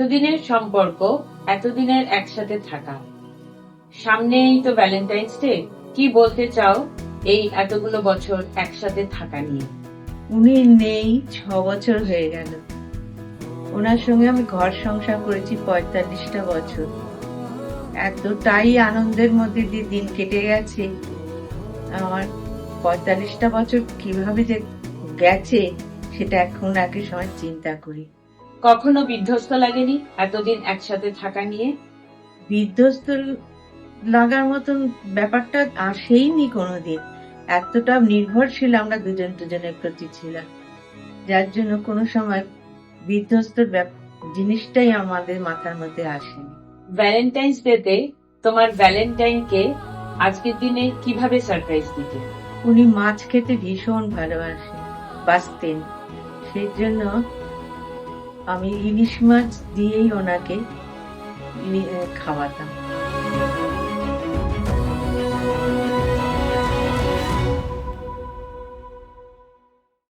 এতদিনের সম্পর্ক, এতদিনের একসাথে থাকা। সামনেই তো ভ্যালেন্টাইন্স ডে কি বলতে চাও এই এতগুলো বছর একসাথে থাকা নিয়ে? উনি নেই, ছ বছর হয়ে গেল। ওনার সঙ্গে আমি ঘর সংসার করেছি পঁয়তাল্লিশটা বছর। এতটাই আনন্দের মধ্যে দিয়ে দিন কেটে গেছে। আমার পঁয়তাল্লিশটা বছর কীভাবে যে গেছে, সেটা এখন আগে সময় চিন্তা করি। কখনো বিধ্বস্ত লাগেনি এতদিন একসাথে থাকা নিয়ে? বিধ্বস্ত লাগার মতন ব্যাপারটা আসেইনি কোনোদিন। এতটা নির্ভরশীল আমরা দুজন দুজনের প্রতি ছিলাম যার জন্য কোনো সময় বিধ্বস্তর ব্যাপ- জিনিসটাই আমাদের মাথার মধ্যে আসেনি। ভ্যালেন্টাইন্স ডেতে তোমার ভ্যালেন্টাইনকে আজকের দিনে কীভাবে সারপ্রাইজ দিতে? উনি মাছ খেতে ভীষণ ভালোবাসেন বাঁচতেন। সেই জন্য আমি ইলিশ মাছ দিয়েই ওনাকে খাওয়াতাম।